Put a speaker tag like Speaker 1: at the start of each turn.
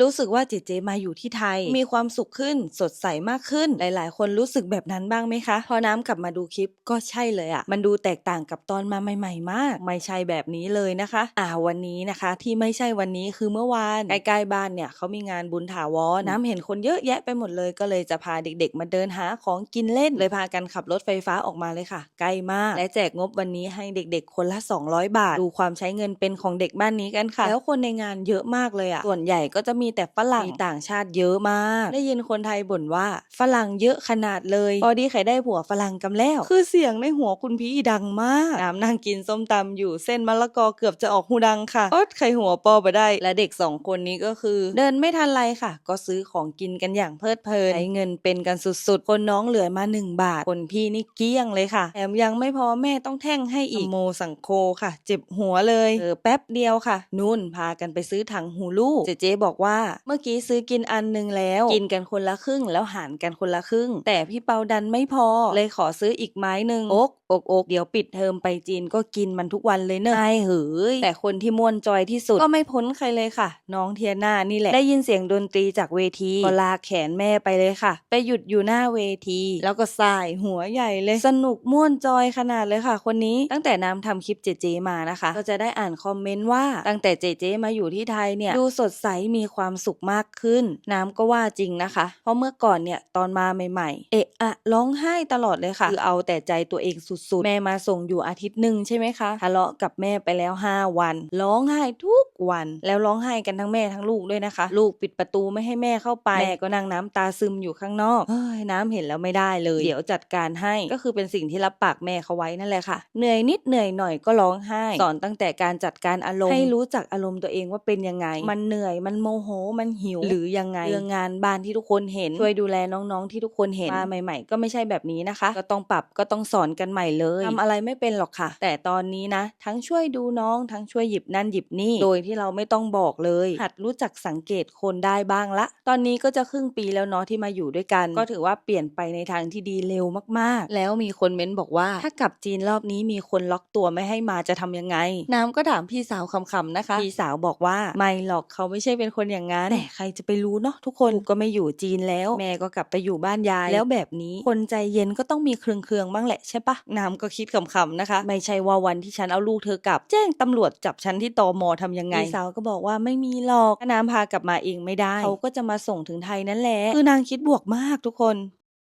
Speaker 1: รู้สึกว่าเจเจมาอยู่ที่ไทย มีความสุขขึ้นสดใสมากขึ้น หลาย ๆ คนรู้สึกแบบนั้นบ้างไหมคะ พอน้ำกลับมาดูคลิปก็ใช่เลยอะมันดูแตกต่างกับตอนมาใหม่ ๆ มาก ไม่ใช่แบบนี้เลยนะคะ อ่าวันนี้นะคะ ที่ไม่ใช่วันนี้คือเมื่อวานใกล้ๆบ้านเนี่ยเขามีงานบุญถาวรน้ำเห็นคนเยอะแยะไปหมดเลยก็เลยจะพาเด็ก ๆ มาเดินหาของกินเล่น เลยพากันขับรถไฟฟ้าออกมาเลยค่ะ ใกล้มาก และแจกงบวันนี้ให้เด็ก ๆ คนละ 200 บาท ดูความใช้เงินเป็นของเด็กบ้านนี้กันค่ะ แล้วคนในงานเยอะมากเลยอะส่วนใหญ่ก็จะมีแต่ฝรั่งมีต่างชาติเยอะมาก ได้ยินคนไทยบ่นว่าฝรั่งเยอะขนาดเลยพอดีใครได้ผัวฝรั่งกำแล้ว คือเสียงในหัวคุณพี่ดังมากน้ำนั่งกินส้มตำอยู่เส้นมะละกอเกือบจะออกหูดังค่ะอดใครหัวปอไปได้ และเด็กสองคนนี้ก็คือ เดินไม่ทันไรค่ะ ก็ซื้อของกินกันอย่างเพลิดเพลินใช้เงินเป็นกันสุดๆ คนน้องเหลือมาหนึ่งบาท คนพี่นี่เกลี้ยงเลยค่ะแถมยังไม่พอแม่ต้องแท่งให้อีกโมสังโคค่ะ เจ็บหัวเลยเออแป๊บเดียวค่ะ นุ่นพากันไปซื้อถังหูลูกเจเจบอกว่าเมื่อกี้ซื้อกินอันหนึงแล้ว กินกันคนละครึ่งแล้วหารกันคนละครึ่ง แต่พี่เปาดันไม่พอ เลยขอซื้ออีกไม้หนึ่งอกอกอกเดี๋ยวปิดเทอมไปจีนก็กินมันทุกวันเลยเนอะไอ้เฮ้ยแต่คนที่ม่วนจอยที่สุดก็ไม่พ้นใครเลยค่ะ น้องเทียนานี่แหละได้ยินเสียงดนตรีจากเวทีก็ลากแขนแม่ไปเลยค่ะ ไปหยุดอยู่หน้าเวที แล้วก็สายหัวใหญ่เลย สนุกม่วนจอยขนาดเลยค่ะ คนนี้ตั้งแต่น้ำทำคลิปเจเจมานะคะ ก็จะได้อ่านคอมเมนต์ว่าตั้งแต่เจเจมาอยู่ที่ไทยเนี่ยดูสดใสมีความความสุขมากขึ้น น้ำก็ว่าจริงนะคะ เพราะเมื่อก่อนเนี่ยตอนมาใหม่ ๆ เอะอะร้องไห้ตลอดเลยค่ะ คือเอาแต่ใจตัวเองสุดๆ แม่มาส่งอยู่อาทิตย์หนึ่งใช่ไหมคะทะเลาะกับแม่ไปแล้ว 5 วัน ร้องไห้ทุกวัน แล้วร้องไห้กันทั้งแม่ทั้งลูกด้วยนะคะ ลูกปิดประตูไม่ให้แม่เข้าไปแม่ก็นั่งน้ำตาซึมอยู่ข้างนอกเฮ้ยน้ำเห็นแล้วไม่ได้เลย เดี๋ยวจัดการให้ก็คือเป็นสิ่งที่รับปากแม่เขาไว้นั่นแหละค่ะเหนื่อยนิดเหนื่อยหน่อยก็ร้องไห้สอนตั้งแต่การจัดการอารมณ์ให้รู้จักอารมณ์ตัวเองว่าเป็นยังไง มันเหนื่อยมันโมโหมันหิว หรือยังไงเรื่องงานบ้านที่ทุกคนเห็น ช่วยดูแลน้องๆที่ทุกคนเห็นมาใหม่ ๆ ก็ไม่ใช่แบบนี้นะคะ ก็ต้องปรับก็ต้องสอนกันใหม่เลยทำอะไรไม่เป็นหรอกค่ะ แต่ตอนนี้นะ ทั้งช่วยดูน้องทั้งช่วยหยิบนั่นหยิบนี่ โดยที่เราไม่ต้องบอกเลย หัดรู้จักสังเกตคนได้บ้างละ ตอนนี้ก็จะครึ่งปีแล้วเนาะที่มาอยู่ด้วยกัน ก็ถือว่าเปลี่ยนไปในทางที่ดีเร็วมากๆ แล้วมีคนเม้นบอกว่า ถ้ากลับจีนรอบนี้มีคนล็อกตัวไม่ให้มาจะทำยังไง น้ำก็ถามพี่สาวคำๆนะคะ พี่สาวบอกว่าไม่หรอกเขาไม่ใช่เป็นคนอย่างนั้นแต่ใครจะไปรู้เนาะทุกคนก็ไม่อยู่จีนแล้ว แม่ก็กลับไปอยู่บ้านยาย แล้วแบบนี้คนใจเย็นก็ต้องมีเครืองๆบ้างแหละใช่ปะน้ำก็คิดขำๆนะคะ ไม่ใช่ว่าวันที่ฉันเอาลูกเธอกลับ แจ้งตำรวจจับฉันที่ตมทำยังไงพี่สาวก็บอกว่าไม่มีหรอกถ้าน้ำพากลับมาเองไม่ได้เขาก็จะมาส่งถึงไทยนั่นแหละคือนางคิดบวกมากทุกคน